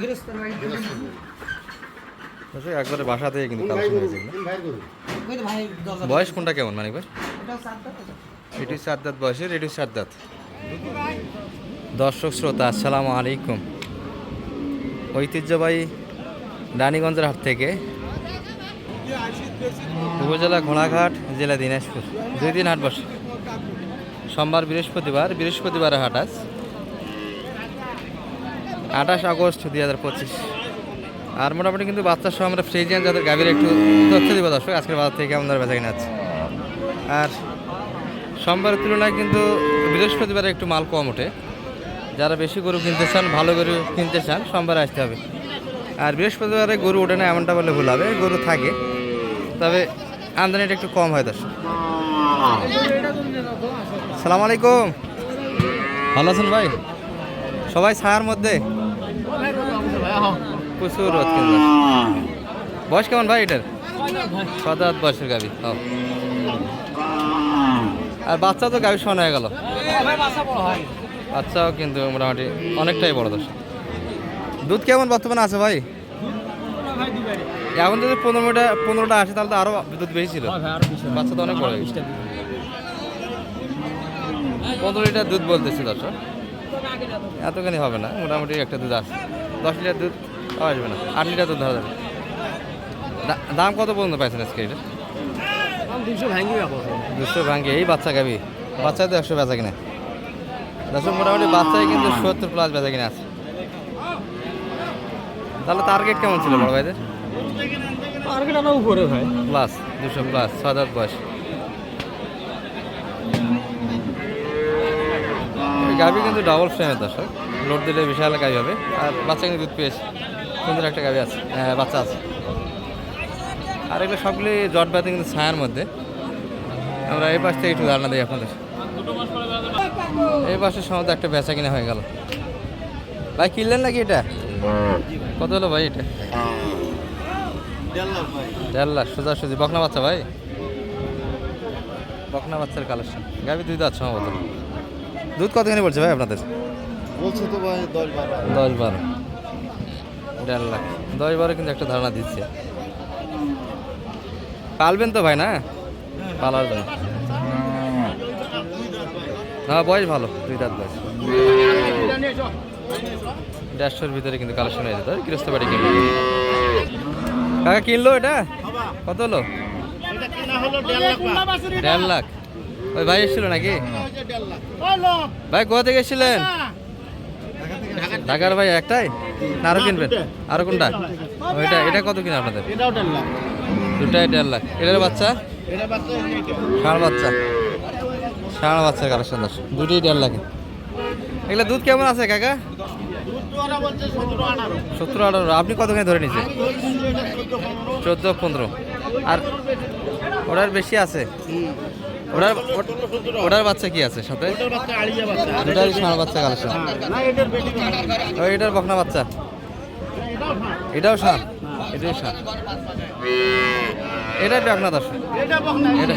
গৃহস্থর বাড়ি একবারে বাসা থেকে কিন্তু কালেকশন হয়েছে বয়স কোনটা কেমন মানিক ভাই। এটি সাত দাঁত বয়সের এটি সাত দাঁত। দর্শক শ্রোতা আসসালামু আলাইকুম। ঐতিহ্যবাহী রানীগঞ্জের হাট থেকে উপজেলা ঘোড়াঘাট জেলা দিনাজপুর। দুই দিন হাট বসে। সোমবার বৃহস্পতিবার বৃহস্পতিবার হাট আজ। আঠাশ আগস্ট দুই হাজার পঁচিশ। আর মোটামুটি কিন্তু বাচ্চার সহ আমরা ফ্রিজিয়ান যাদের গাভীর একটু তথ্য দিব দর্শক, আজকের বাজার থেকে আমাদের দরে বেচা কিনা আছে আর সোমবারের তুলনায় কিন্তু বৃহস্পতিবারে একটু মাল কম ওঠে। যারা বেশি গরু কিনতে চান, ভালো গরু কিনতে চান, সোমবারে আসতে হবে। আর বৃহস্পতিবারে গরু ওঠে না, এমনটা বললে ভুল হবে, গরু থাকে। তবে আমদানিটা একটু কম হয় দর্শক। সালাম আলাইকুম। ভালো আছেন ভাই? সবাই ছায়ার মধ্যে? প্রচুর রোদ কিন্তু। বয়স কেমন ভাই এটার? সাত বয়সের গাবি আর বাচ্চা তো গাবি শোনা হয়ে গেল। বাচ্চাও কিন্তু মোটামুটি অনেকটাই বড় দশ দুধ কেমন বর্তমানে আছে ভাই? এখন যদি পনেরোটা পনেরোটা আসে, তাহলে তো আরও দুধ বেশি ছিল। বাচ্চা তো অনেক বড়। পনেরো লিটার দুধ বলতেছি দর্শক। এতখানি হবে না মোটামুটি একটা দুধ আসে দশ লিটার দুধ আসবে না আট লিটার দুধ ধরা যাবে। দাম কত পর্যন্ত পাইছেন আজকে এটা? দুশো ভাঙ্গে এই বাচ্চা গাবি বাচ্চা তো একশো বেচা কিনা। দর্শক মোটামুটি বাচ্চাই কিন্তু সত্তর প্লাস বেচা কিনা আছে। তাহলে টার্গেট কেমন ছিল বড় ভাইদের? টার্গেট উপরে ভাই প্লাস দুশো প্লাস ছয় হাজার বয়স। গাভি কিন্তু ডাবল ফ্রেমের দর্শক। লোড দিলে বিশাল গাভি হবে। আর বাচ্চা কিন্তু দুধ পেয়েছে সুন্দর একটা গাভি আছে। হ্যাঁ, বাচ্চা আছে। আর এগুলো সবগুলি জট ব্যথা কিন্তু ছায়ার মধ্যে। আমরা এই পাশ থেকে একটু ধারণা দিই আপনাদের। এই পাশের সময় একটা বেচা কিনা হয়ে গেল। ভাই কিনলেন নাকি এটা? কত হলো ভাই এটা? দেড় লাখ সোজা সুজি বকনা বাচ্চা ভাই? বকনা বাচ্চার কালেকশন গাভি দুই দাঁত সম্ভবত। দুধ কতখানি বলছে ভাই আপনাদের? বলছে তো ভাই দশ বারো। দশ বারো। দেড় লাখ। দশ বারো কিন্তু একটা ধারণা দিচ্ছে। পালবেন তো ভাই না? পালার জন্য হ্যাঁ বয়স ভালো দুই দাঁত বয়স। দেড়শোর ভিতরে কিন্তু কালেকশন হয়ে যেত গৃহস্থ বাড়ি কিনলো কাকা কিনলো এটা? কত হলো। দেড় লাখ। ওই ভাই এসেছিল নাকি? ভাই, কোথা থেকে এসেছিলেন? ঢাকার ভাই একটাই? না, আরও কিনবেন। আরও কোনটা? ওইটা এটা কত কিনা আপনাদের? দুটাই দেড় লাখ। এটার বাচ্চা? বাচ্চা। ষাঁড় বাচ্চা। ষাঁড় বাচ্চার কালেকশন দশ দুটোই দেড় লাখে এগুলো দুধ কেমন আছে কাকা? সত্তর আঠারো। আপনি কতখানি ধরে এটা চোদ্দ পনেরো। আর ওটার বেশি আছে? ওটার ওটার বাচ্চা কি আছে সাথে? ওটার আড়িয়া বাচ্চা কালেকশন। ওই এটার বকনা বাচ্চা। এটাও ভালো। এটাও ষাঁড় এটাই বকনা দশ। এটা। এটা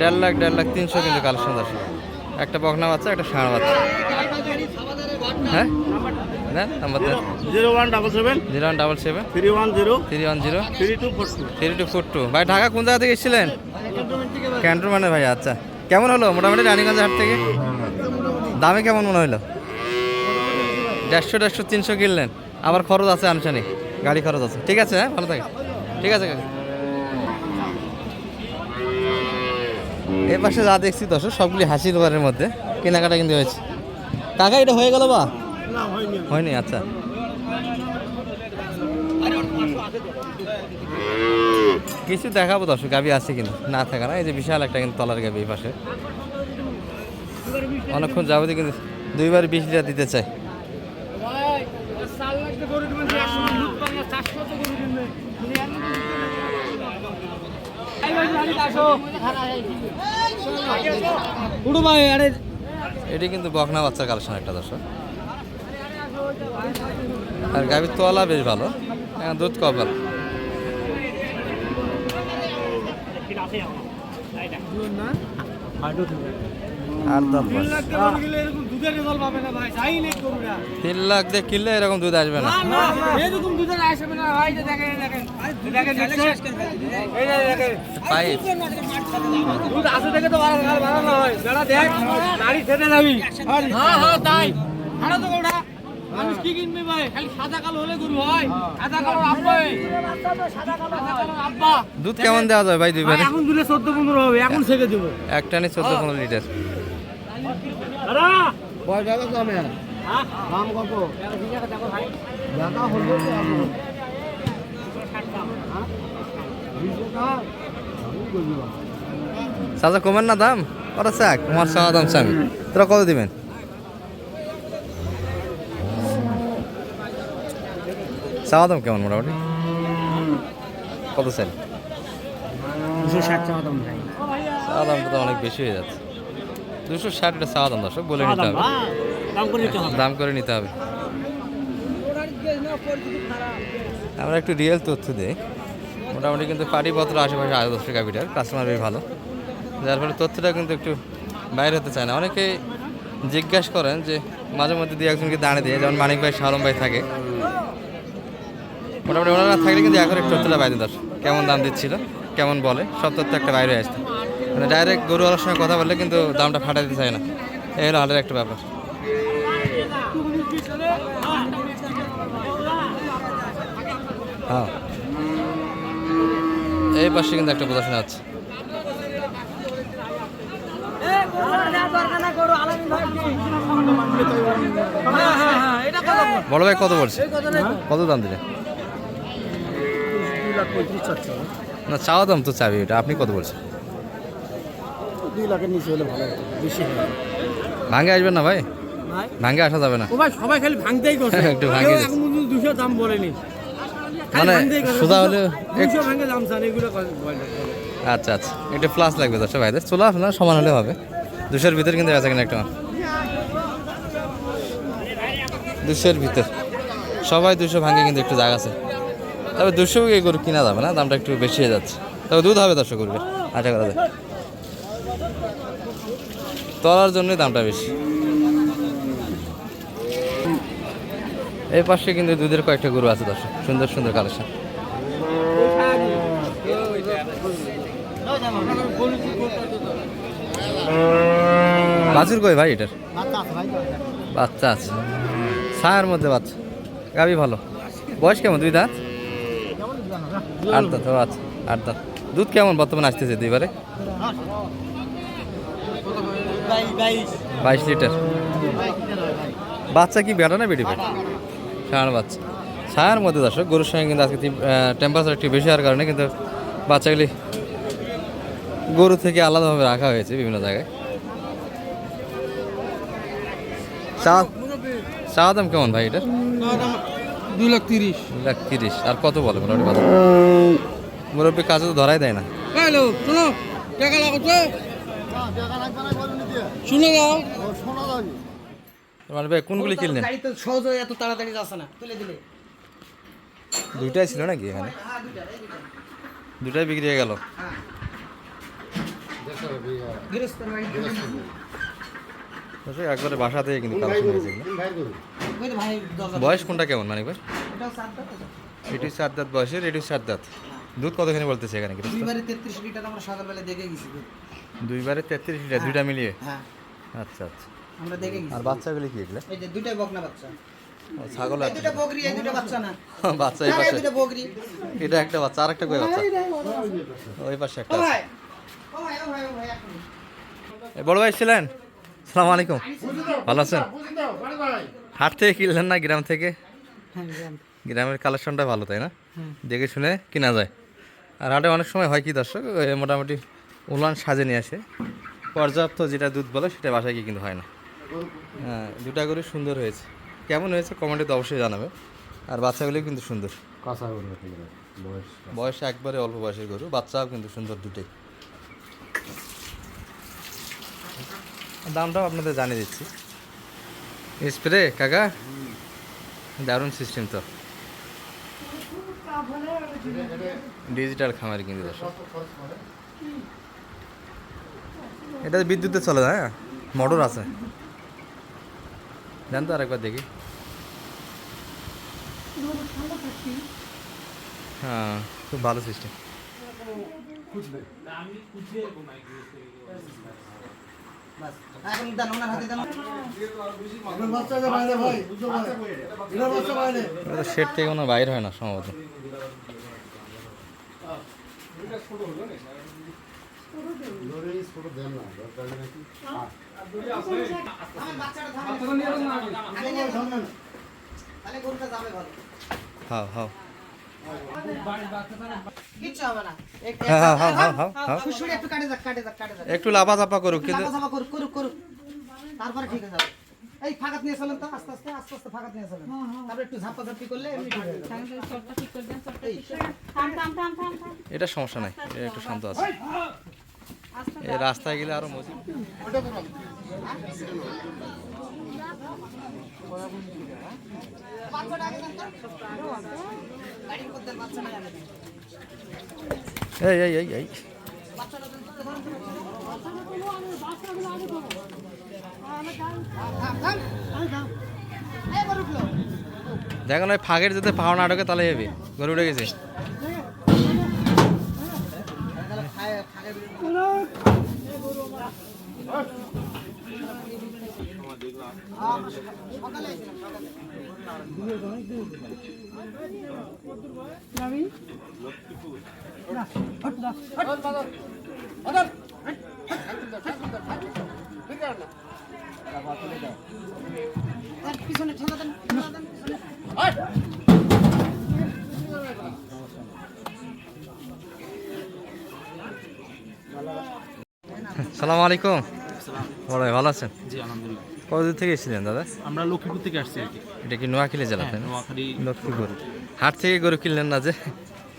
দেড় লাখ দেড় লাখ তিনশো কিন্তু কালেকশন দশ। একটা বকনা বাচ্চা, একটা ষাঁড় বাচ্চা। হ্যাঁ? দেন নাম্বার দেন zero one double seven zero one double seven three one zero three one zero three two four two three two four two ভাই ঢাকা কোন জায়গা থেকে এসেছিলেন? ক্যান্টনমেন্টে ভাই আচ্ছা। কেমন হলো? মোটামুটি রানীগঞ্জ হাট থেকে? দামে কেমন মনে হলো? দেড়শো দেড়শো তিনশো কিনলেন। আবার খরচ আছে আনুষ্ঠানিক। গাড়ি খরচ আছে। ঠিক আছে হ্যাঁ? ভালো থাকে ঠিক আছে এ পাশে যা দেখছি দর্শক সবগুলি হাসির ঘরের মধ্যে কেনাকাটা কিন্তু হয়েছে। কাকা এটা হয়ে গেল বা? হয়নি আচ্ছা। কিছু দেখাবো দর্শক গাবি আছে কিন্তু না থাকা না এই যে বিশাল একটা কিন্তু তলার গাবি এই পাশে। অনেকক্ষণ যাব কিন্তু দুইবার বিশ লিটার দিতে চাই। এটি কিন্তু বকনা বাচ্চার কালেকশন একটা দর্শক। আর গাবির তোলা বেশ ভালো। এখন দুধ কপাল তিন লাখ দিয়ে কিনলে এরকম দুধ আসবে না। এরকম দুধের আসবে না ভাই যে দেখেন দেখেন দেখেন দেখছেন এই যে দেখেন পাইপ দুধ আসে দেখে তো ভালো ভালো ভালো হয় বেড়া দেখ নারী খেতে যাবি হ্যাঁ হ্যাঁ তাই। ভালো তো গরুটা মানুষ কি কিনবে ভাই? খালি সাদা কালো হলে গরু হয়। সাদা কালো আব্বা আব্বা। দুধ কেমন দেওয়া যায় ভাই দুই ভাই এখন দিলে চোদ্দ পনেরো হবে এখন ছেড়ে দেবো। এক টানে চোদ্দ পনেরো লিটার। দাদা! হ্যাঁ। দাম কত? হলো তো আপনার। হ্যাঁ? চাচা কমেন না দাম। ওরা চাক তোমার চাওয়া দাম চামি তোরা কত দিবেন? চাওয়া দাম কেমন মোটামুটি? কত চাই দুশো ষাট টাকা দাম ভাই। চাওয়া দাম তো অনেক বেশি হয়ে যাচ্ছে। দুশো ষাট এটা চাওয়া দাম দর্শক বলে নিতে হবে। দাম করে নিতে হবে। দাম করে নিতে হবে। আমরা একটু রিয়েল তথ্য দিই। মোটামুটি কিন্তু পাটিপত্র আশেপাশে আয় দশ টাকা বিটার কাস্টমার বেশ ভালো। যার ফলে তথ্যটা কিন্তু একটু বাইরে হতে চায় না। অনেকে জিজ্ঞাসা করেন যে মাঝে মধ্যে দিয়ে একজনকে দাঁড়িয়ে দিয়ে যেমন মানিক ভাই শালম ভাই থাকে। মোটামুটি ওনারা থাকলে কিন্তু এখন একটু তথ্যটা বাইরে দশ। কেমন দাম দিচ্ছিল কেমন বলে সব তথ্য একটা বাইরে আসতো মানে ডাইরেক্ট গরুওয়ালার সঙ্গে কথা বললে কিন্তু দামটা ফাটাতে চায় না। এই হলো হাটের একটা ব্যাপার। হ্যাঁ। এই পাশে কিন্তু একটা প্রদর্শনী আছে। বড় ভাই কত বলছে কত দাম দিলে? লাখ পঁয়ত্রিশ চাচ্ছে না চাওয়া দাম তো চাবি এটা। আপনি কত বলছেন? দুই লাখের নিচে হলে ভালো বেশি ভাঙ্গে আসবেন না ভাই? ভাঙ্গে আসা যাবে না। ভাই সবাই খালি ভাঙতেই করছে। একটু পর্যন্ত দুশো দাম বলেনি। মানে। সোজা হলেও দুশো ভাঙে দাম চান এগুলো আচ্ছা আচ্ছা। একটু প্লাস লাগবে দর্শক ভাইদের। চলে আসুন না সমান হলে হবে। দুশোর ভিতর কিন্তু আছে কিনা একটা দুশোর ভিতর। সবাই দুশো ভাঙে কিন্তু একটু জায়গা আছে। তবে দুশো এই গরু কিনা যাবে না, দামটা একটু বেশি হয়ে যাচ্ছে। তবে দুধ হবে দর্শক গরুর আশা করা যায় তলার জন্যই দামটা বেশি। এই পাশে কিন্তু দুধের কয়েকটা গরু আছে দর্শক। সুন্দর সুন্দর কালেকশন। বাছুর কই ভাই এটার? বাচ্চা আছে। ছায়ার মধ্যে বাচ্চা। গাবি ভালো। বয়স কেমন দুই দাঁত? আট দাঁত, ও আচ্ছা আট দাঁত। দুধ কেমন বর্তমানে আসতেছে দুইবারে? বাইশ লিটার। বাচ্চা কি বেটা না বেটি ষাঁড় বাচ্চা। ছায়ার মধ্যে দর্শক, গরুর সঙ্গে কিন্তু আজকে টেম্পারেচার একটু বেশি হওয়ার কারণে কিন্তু বাচ্চাগুলি গরু থেকে আলাদাভাবে রাখা হয়েছে বিভিন্ন জায়গায়। চা চা দাম কেমন ভাই এটার? দুই লাখ তিরিশ। দুই লাখ তিরিশ। আর কত বলে মোটামুটি বাজার? মুরব্বী কাজে তো ধরাই দেয় না। হ্যালো শোনো টাকা লাগো তো শুনে যাও। মানে ভাই কোনগুলি কিনলেন? গাড়ি তো সহজ এত তাড়াতাড়ি যাচ্ছে না তুলে দিলে। দুইটাই ছিল নাকি এখানে? দুটাই বিক্রি হয়ে গেল। দর্শক, একবারে বাসা থেকে কিন্তু কালেকশন হয়েছে বয়স কোনটা কেমন দাঁত এটি সাত দাঁত বয়সের এটি সাত দাঁত। দুধ কতখানি বলতেছে এখানে? দুইবারে তেত্রিশ লিটার আমরা সকালবেলা দেখে গেছি দুইবারে তেত্রিশ লিটার দুইটা মিলিয়ে? হ্যাঁ। আচ্ছা আচ্ছা। আমরা দেখে গেছি। আর বাচ্চাগুলি কি এগুলো? এই যে দুইটাই বকনা বাচ্চা। ছাগল এই আছে। দুটা বকরি এই দুটা বাচ্চা না। বাচ্চা এই পাশে। দুটা বকরি। এটা একটা বাচ্চা আর একটা কই বাচ্চা? ওই পাশে একটা ও ভাই ও ভাই ও ভাই ও ভাই এক মিনিট। এ, বড় ভাই ছিলেন? সালাম আলাইকুম। ভালো আছেন? হাট থেকে কিনলেন না গ্রাম থেকে? গ্রামের কালেকশনটা ভালো তাই না? দেখে শুনে কিনা যায়। আর হাটে অনেক সময় হয় কি দর্শক? মোটামুটি উলান সাজে নিয়ে আসে। পর্যাপ্ত যেটা দুধ বলে সেটা বাসায় গিয়ে কিন্তু হয় না। হ্যাঁ দুটা করে সুন্দর হয়েছে। কেমন হয়েছে কমেন্টে তো অবশ্যই জানাবে আর বাচ্চাগুলি কিন্তু সুন্দর। বয়স একবারে অল্প বয়সের গরু। বাচ্চাও কিন্তু সুন্দর দুটোই। দামটাও আপনাদের জানিয়ে দিচ্ছি। স্প্রে কাকা? দারুণ সিস্টেম তো। ডিজিটাল খামারি কিন্তু এটা বিদ্যুতে চলে না হ্যাঁ? মোটর আছে। দেন তো আরেকবার দেখি। হ্যাঁ খুব ভালো সিস্টেম এখন দেন ওনার হাতে দেন তো শেড থেকে কোনো বাইর হয় না সম্ভবত। এক- হ্যাঁ হ্যাঁ। একটু যাক কাটে যাক একটু লাফা চাপা করুক কিন্তু লাফা করুক করুক করুক। তারপরে ঠিক আছে এই ফাঁকাত নিয়ে চলেন তো আস্তে আস্তে আস্তে আস্তে ফাঁকাত নিয়ে চলেন। তারপরে একটু ঝাপা ঝাপি করলে এমনি ঠিক হয়ে যাবে। এটা সমস্যা নাই এটা একটু শান্ত আছে। এই রাস্তায় গেলে আরও মজি। এই এই এই এই। দেখো না ফাঁকের যদি পাওয়া না ঢোকে তাহলে যাবে গরু উঠে গেছে পিছনে ঠেলা দেন, ঠেলা দেন, পিছনে। সালাম আলাইকুম বড় ভালো আছেন জি আলহামদুলিল্লাহ কতদূর থেকে এসেছিলেন দাদা? আমরা লক্ষ্মীপুর থেকে আসছি আর কি। এটা কি নোয়াখালী জেলা তাই না? নোয়াখালী। লক্ষ্মীপুর। হাট থেকে গরু কিনলেন না যে?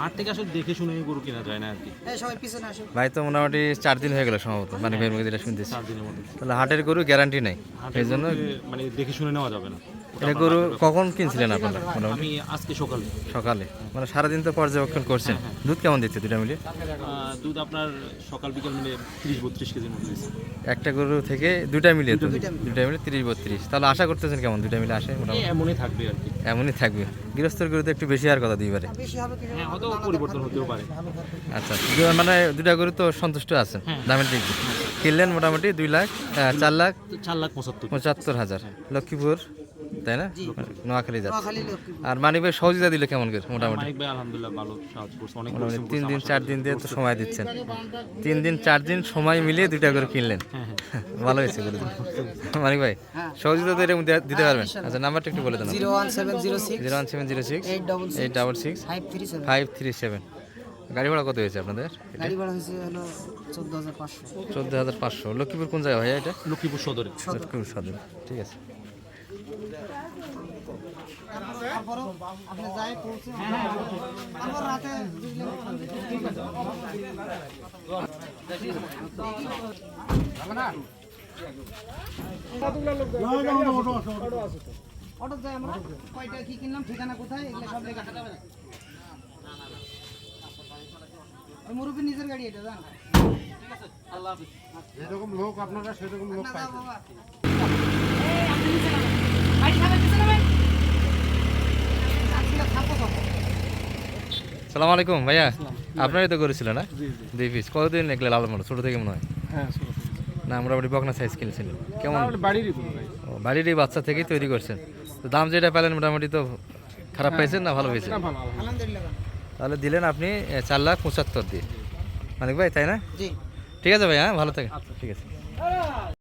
হাট থেকে আসলে দেখে শুনে গরু কেনা যায় না আর কি। এই সবাই পিছনে আসো ভাই তো মোটামুটি চার দিন হয়ে গেল সম্ভবত মানে বের মুখে দিলে শুনতেছি। চার দিনের মধ্যে। তাহলে হাটের গরু গ্যারান্টি নাই। এই জন্য মানে দেখে শুনে নেওয়া যাবে না। এটা গরু কখন কিনছিলেন আপনারা আমি আজকে সকালে। সকালে। মানে সারাদিন তো পর্যবেক্ষণ করছেন। দুধ কেমন দিচ্ছে দুটা মিলিয়ে? দুধ আপনার সকাল বিকাল মিলে তিরিশ বত্রিশ কেজির মতো একটা গরু থেকে দুটা মিলিয়ে তো দুটা মিলে তিরিশ বত্রিশ। তাহলে আশা করতেছেন কেমন দুটা মিলে আসে মোটামুটি? এমনই থাকবে আর কি। এমনই থাকবে। গৃহস্থর গরুতে একটু বেশি আর কথা দুইবারে। হ্যাঁ পরিবর্তন হতেও পারে। আচ্ছা মানে দুটা গরু তো সন্তুষ্ট আছেন। দামের দিক কিনলেন মোটামুটি দুই লাখ চার লাখ? চার লাখ পঁচাত্তর। পঁচাত্তর হাজার। লক্ষ্মীপুর? তাই না? নোয়াখালী যাচ্ছে। আর মানিক ভাই সহযোগিতা দিলে কেমন করে মোটামুটি? তিন দিন চার দিন দিয়ে তো সময় দিচ্ছেন। তিন দিন চার দিন সময় মিলিয়ে দুইটা করে কিনলেন। ভালো হয়েছে গরু মানিক ভাই সহযোগিতা তো এরকম দিতে পারবেন? আচ্ছা নাম্বারটা একটু বলে দেন zero one seven zero six. Zero one seven zero six. Eight double six. Five three seven five three seven গাড়ি ভাড়া কত হয়েছে আপনাদের? গাড়ি ভাড়া হয়েছে হলো চোদ্দ হাজার পাঁচশো। চোদ্দ হাজার পাঁচশো। লক্ষ্মীপুর কোন জায়গায় ভাইয়া এটা? লক্ষ্মীপুর সদরে। লক্ষ্মীপুর সদর। ঠিক আছে। আপনি যাই পৌঁছে তারপর রাতে অটো যাই আমরা কয়টা কি কিনলাম ঠিকানা কোথায় এগুলো সব লেখা মুরব্বী নিজের গাড়ি এটা জান যেরকম লোক আপনারা সেরকম লোক না যাও বাবা আজকে থাকো কখন সালাম আলাইকুম ভাইয়া। আপনারই তো করেছিল না? দুই পিস কতদিন দেখলে লাল মোড় ছোটো থেকে মনে হয়? হ্যাঁ না মোটামুটি বকনা সাইজ কিনছিল কেমন? বাড়িরই ও, বাড়ির এই বাচ্চা থেকেই তৈরি করছেন। তো দাম যেটা পেলেন মোটামুটি তো খারাপ পাইছেন না ভালো পেয়েছেন তাহলে দিলেন আপনি চার লাখ পঁচাত্তর দিয়ে। মানিক ভাই তাই না? ঠিক আছে ভাই হ্যাঁ ভালো থাকে ঠিক আছে।